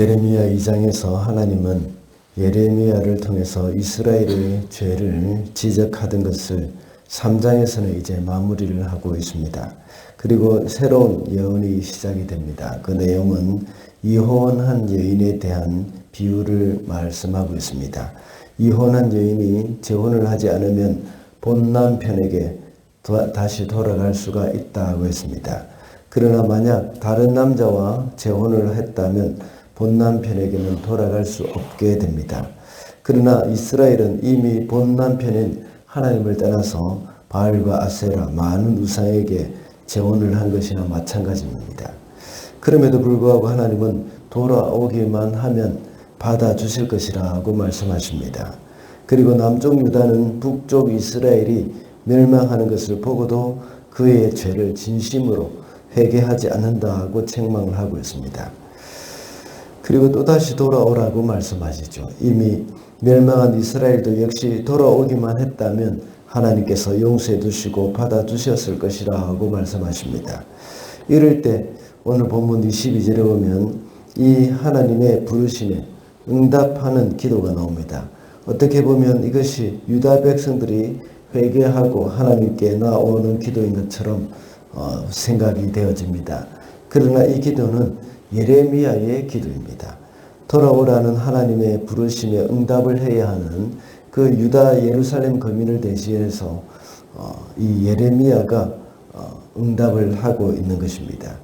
예레미야 2장에서 하나님은 예레미야를 통해서 이스라엘의 죄를 지적하던 것을 3장에서는 이제 마무리를 하고 있습니다. 그리고 새로운 예언이 시작이 됩니다. 그 내용은 이혼한 여인에 대한 비유를 말씀하고 있습니다. 이혼한 여인이 재혼을 하지 않으면 본 남편에게 다시 돌아갈 수가 있다고 했습니다. 그러나 만약 다른 남자와 재혼을 했다면 본 남편에게는 돌아갈 수 없게 됩니다. 그러나 이스라엘은 이미 본 남편인 하나님을 떠나서 바알과 아세라 많은 우상에게 재혼을 한 것이나 마찬가지입니다. 그럼에도 불구하고 하나님은 돌아오기만 하면 받아주실 것이라고 말씀하십니다. 그리고 남쪽 유다는 북쪽 이스라엘이 멸망하는 것을 보고도 그의 죄를 진심으로 회개하지 않는다고 책망을 하고 있습니다. 그리고 또다시 돌아오라고 말씀하시죠. 이미 멸망한 이스라엘도 역시 돌아오기만 했다면 하나님께서 용서해 두시고 받아 주셨을 것이라고 말씀하십니다. 이럴 때 오늘 본문 22절에 보면 이 하나님의 부르심에 응답하는 기도가 나옵니다. 어떻게 보면 이것이 유다 백성들이 회개하고 하나님께 나오는 기도인 것처럼 어, 생각이 되어집니다. 그러나 이 기도는 예레미야의 기도입니다. 돌아오라는 하나님의 부르심에 응답을 해야 하는 그 유다 예루살렘 거민을 대신해서 어, 이 예레미야가 어, 응답을 하고 있는 것입니다.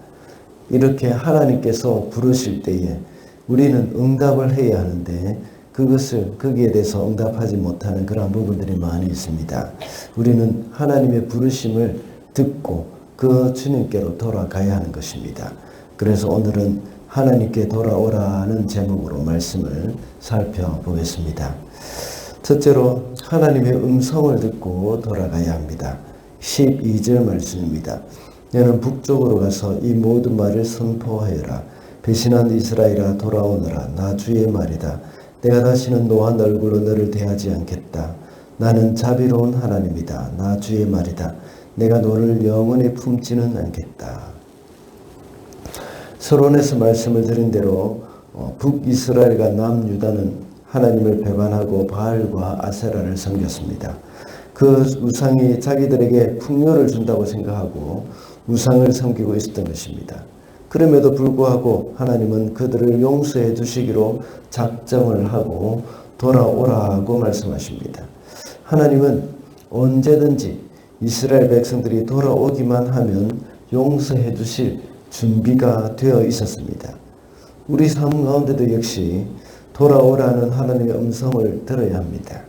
이렇게 하나님께서 부르실 때에 우리는 응답을 해야 하는데 그것을 거기에 대해서 응답하지 못하는 그런 부분들이 많이 있습니다. 우리는 하나님의 부르심을 듣고 그 주님께로 돌아가야 하는 것입니다. 그래서 오늘은 하나님께 돌아오라는 제목으로 말씀을 살펴보겠습니다. 첫째로 하나님의 음성을 듣고 돌아가야 합니다. 12절 말씀입니다. 너는 북쪽으로 가서 이 모든 말을 선포하여라. 배신한 이스라엘아 돌아오너라. 나 주의 말이다. 내가 다시는 노한 얼굴로 너를 대하지 않겠다. 나는 자비로운 하나님이다. 나 주의 말이다. 내가 너를 영원히 품지는 않겠다. 서론에서 말씀을 드린 대로 어, 북이스라엘과 남유다는 하나님을 배반하고 바알과 아세라를 섬겼습니다. 그 우상이 자기들에게 풍요를 준다고 생각하고 우상을 섬기고 있었던 것입니다. 그럼에도 불구하고 하나님은 그들을 용서해 주시기로 작정을 하고 돌아오라고 말씀하십니다. 하나님은 언제든지 이스라엘 백성들이 돌아오기만 하면 용서해 주실 준비가 되어 있었습니다. 우리 삶 가운데도 역시 돌아오라는 하나님의 음성을 들어야 합니다.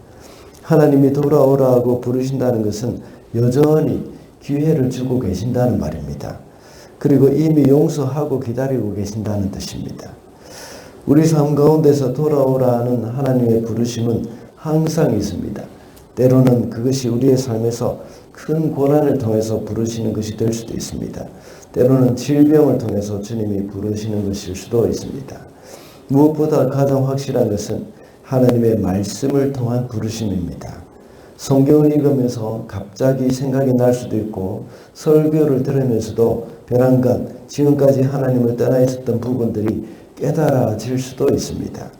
하나님이 돌아오라고 부르신다는 것은 여전히 기회를 주고 계신다는 말입니다. 그리고 이미 용서하고 기다리고 계신다는 뜻입니다. 우리 삶 가운데서 돌아오라는 하나님의 부르심은 항상 있습니다. 때로는 그것이 우리의 삶에서 큰 고난을 통해서 부르시는 것이 될 수도 있습니다. 때로는 질병을 통해서 주님이 부르시는 것일 수도 있습니다. 무엇보다 가장 확실한 것은 하나님의 말씀을 통한 부르심입니다. 성경을 읽으면서 갑자기 생각이 날 수도 있고 설교를 들으면서도 벼랑간 지금까지 하나님을 떠나 있었던 부분들이 깨달아질 수도 있습니다.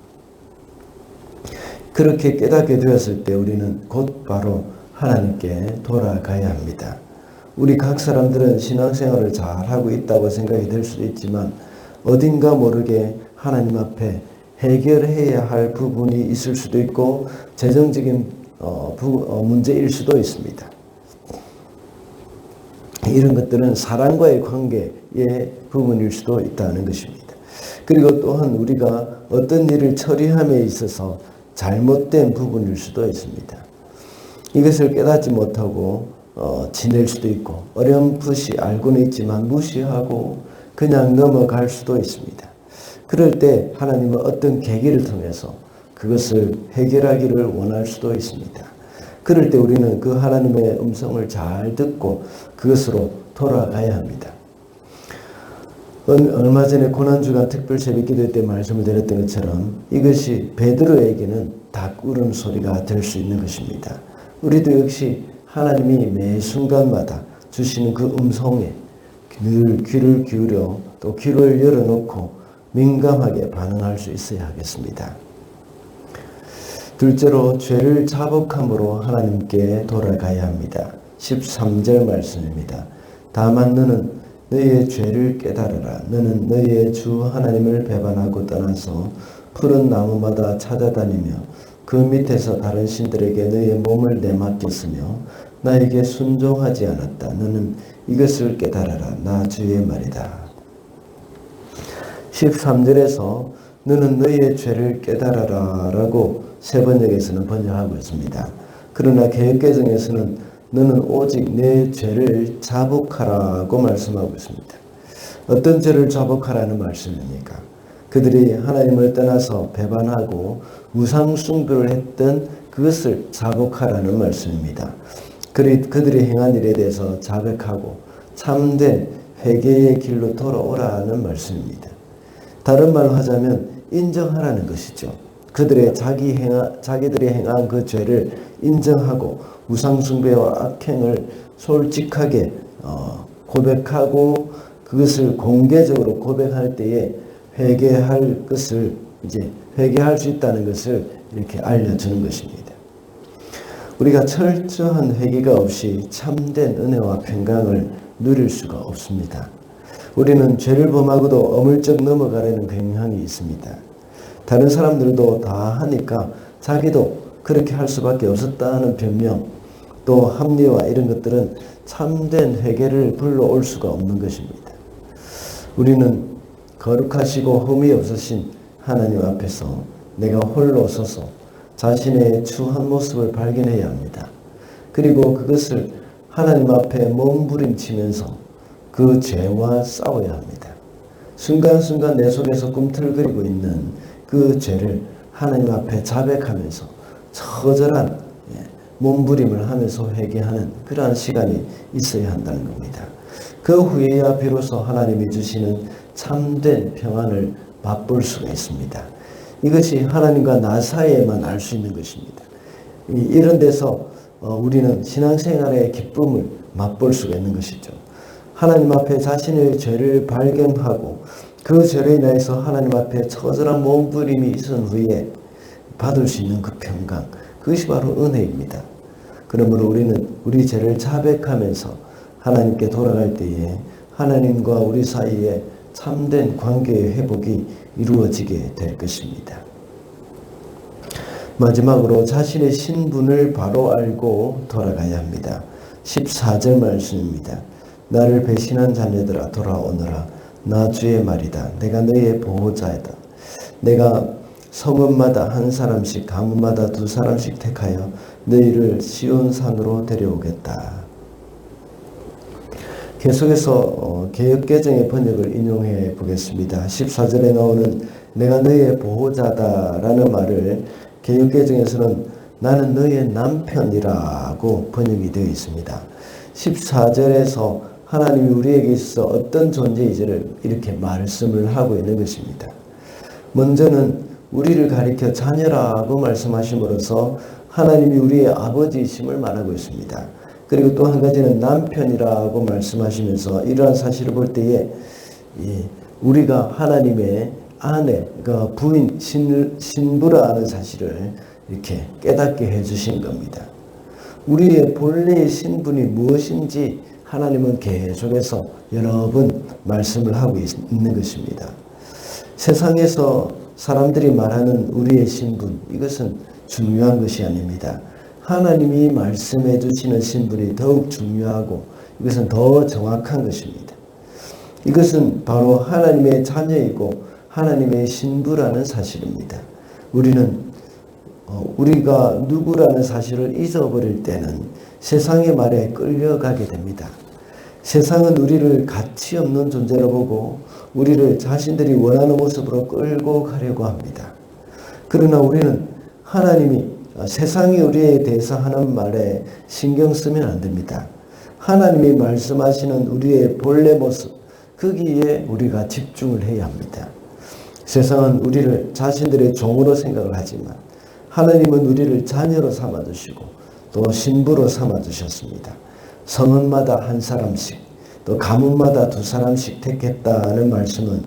그렇게 깨닫게 되었을 때 우리는 곧 바로 하나님께 돌아가야 합니다. 우리 각 사람들은 신앙생활을 잘 하고 있다고 생각이 될 수도 있지만 어딘가 모르게 하나님 앞에 해결해야 할 부분이 있을 수도 있고 재정적인 어, 부, 어, 문제일 수도 있습니다. 이런 것들은 사랑과의 관계의 부분일 수도 있다는 것입니다. 그리고 또한 우리가 어떤 일을 처리함에 있어서 잘못된 부분일 수도 있습니다. 이것을 깨닫지 못하고 어, 지낼 수도 있고 어렴풋이 알고는 있지만 무시하고 그냥 넘어갈 수도 있습니다. 그럴 때 하나님은 어떤 계기를 통해서 그것을 해결하기를 원할 수도 있습니다. 그럴 때 우리는 그 하나님의 음성을 잘 듣고 그것으로 돌아가야 합니다. 얼마 전에 고난주간 특별 새벽 기도 때 말씀을 드렸던 것처럼 이것이 베드로에게는 닭 울음 소리가 될 수 있는 것입니다. 우리도 역시 하나님이 매 순간마다 주시는 그 음성에 늘 귀를 기울여 또 귀를 열어놓고 민감하게 반응할 수 있어야 하겠습니다. 둘째로 죄를 자복함으로 하나님께 돌아가야 합니다. 13절 말씀입니다. 다만 너는 너희의 죄를 깨달으라. 너는 너희의 주 하나님을 배반하고 떠나서 푸른 나무마다 찾아다니며 그 밑에서 다른 신들에게 너희의 몸을 내맡겼으며 나에게 순종하지 않았다. 너는 이것을 깨달아라. 나 주의 말이다. 13절에서 너는 너희의 죄를 깨달아라 라고 세 번역에서는 번역하고 있습니다. 그러나 개혁개정에서는 너는 오직 내 죄를 자복하라고 말씀하고 있습니다. 어떤 죄를 자복하라는 말씀입니까? 그들이 하나님을 떠나서 배반하고 우상 숭배를 했던 그것을 자복하라는 말씀입니다. 그들이 행한 일에 대해서 자백하고 참된 회개의 길로 돌아오라는 말씀입니다. 다른 말로 하자면 인정하라는 것이죠. 그들의 자기 행하, 자기들이 행한 그 죄를 인정하고 우상숭배와 악행을 솔직하게 어, 고백하고 그것을 공개적으로 고백할 때에 회개할 것을 이제 회개할 수 있다는 것을 이렇게 알려주는 것입니다. 우리가 철저한 회개가 없이 참된 은혜와 평강을 누릴 수가 없습니다. 우리는 죄를 범하고도 어물쩍 넘어가려는 경향이 있습니다. 다른 사람들도 다 하니까 자기도 그렇게 할 수밖에 없었다는 변명, 또 합리화 이런 것들은 참된 회개를 불러올 수가 없는 것입니다. 우리는 거룩하시고 흠이 없으신 하나님 앞에서 내가 홀로 서서 자신의 추한 모습을 발견해야 합니다. 그리고 그것을 하나님 앞에 몸부림치면서 그 죄와 싸워야 합니다. 순간순간 내 속에서 꿈틀거리고 있는 그 죄를 하나님 앞에 자백하면서 처절한 예, 몸부림을 하면서 회개하는 그러한 시간이 있어야 한다는 겁니다. 그 후에야 비로소 하나님이 주시는 참된 평안을 맛볼 수가 있습니다. 이것이 하나님과 나 사이에만 알 수 있는 것입니다. 이런 데서 어, 우리는 신앙생활의 기쁨을 맛볼 수가 있는 것이죠. 하나님 앞에 자신의 죄를 발견하고 그 죄로 인해서 하나님 앞에 처절한 몸부림이 있은 후에 받을 수 있는 그 평강, 그것이 바로 은혜입니다. 그러므로 우리는 우리 죄를 자백하면서 하나님께 돌아갈 때에 하나님과 우리 사이에 참된 관계의 회복이 이루어지게 될 것입니다. 마지막으로 자신의 신분을 바로 알고 돌아가야 합니다. 14절 말씀입니다. 나를 배신한 자녀들아 돌아오너라. 나 주의 말이다. 내가 너희의 보호자이다. 내가 성읍마다 한 사람씩 가문마다 두 사람씩 택하여 너희를 시온 산으로 데려오겠다. 계속해서 어, 개혁개정의 번역을 인용해 보겠습니다. 14절에 나오는 내가 너희의 보호자다라는 말을 개혁개정에서는 나는 너희의 남편이라고 번역이 되어 있습니다. 14절에서 하나님이 우리에게 있어 어떤 존재인지를 이렇게 말씀을 하고 있는 것입니다. 먼저는 우리를 가리켜 자녀라고 말씀하심으로써 하나님이 우리의 아버지이심을 말하고 있습니다. 그리고 또 한 가지는 남편이라고 말씀하시면서 이러한 사실을 볼 때에 우리가 하나님의 아내, 그 부인, 신, 신부라는 사실을 이렇게 깨닫게 해주신 겁니다. 우리의 본래의 신분이 무엇인지 하나님은 계속해서 여러 번 말씀을 하고 있는 것입니다. 세상에서 사람들이 말하는 우리의 신분, 이것은 중요한 것이 아닙니다. 하나님이 말씀해 주시는 신분이 더욱 중요하고 이것은 더 정확한 것입니다. 이것은 바로 하나님의 자녀이고 하나님의 신부라는 사실입니다. 우리는 어, 우리가 누구라는 사실을 잊어버릴 때는 세상의 말에 끌려가게 됩니다. 세상은 우리를 가치 없는 존재로 보고 우리를 자신들이 원하는 모습으로 끌고 가려고 합니다. 그러나 우리는 하나님이 어, 세상이 우리에 대해서 하는 말에 신경 쓰면 안 됩니다. 하나님이 말씀하시는 우리의 본래 모습, 거기에 우리가 집중을 해야 합니다. 세상은 우리를 자신들의 종으로 생각을 하지만 하나님은 우리를 자녀로 삼아주시고 또 신부로 삼아주셨습니다. 성은마다 한 사람씩 또 가문마다 두 사람씩 택했다는 말씀은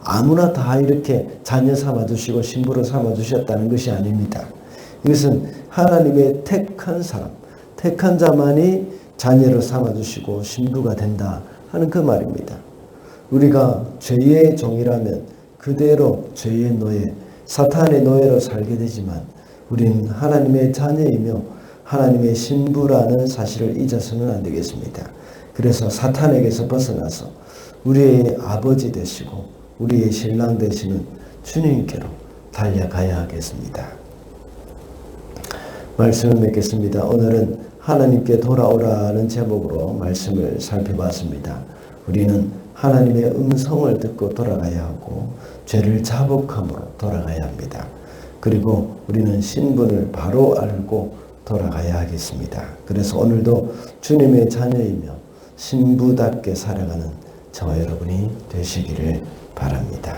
아무나 다 이렇게 자녀 삼아주시고 신부로 삼아주셨다는 것이 아닙니다. 이것은 하나님의 택한 사람, 택한 자만이 자녀로 삼아주시고 신부가 된다 하는 그 말입니다. 우리가 죄의 종이라면 그대로 죄의 노예, 사탄의 노예로 살게 되지만 우리는 하나님의 자녀이며 하나님의 신부라는 사실을 잊어서는 안 되겠습니다. 그래서 사탄에게서 벗어나서 우리의 아버지 되시고 우리의 신랑 되시는 주님께로 달려가야 하겠습니다. 말씀을 맺겠습니다. 오늘은 하나님께 돌아오라는 제목으로 말씀을 살펴봤습니다. 우리는 하나님의 음성을 듣고 돌아가야 하고 죄를 자복함으로 돌아가야 합니다. 그리고 우리는 신분을 바로 알고 돌아가야 하겠습니다. 그래서 오늘도 주님의 자녀이며 신부답게 살아가는 저와 여러분이 되시기를 바랍니다.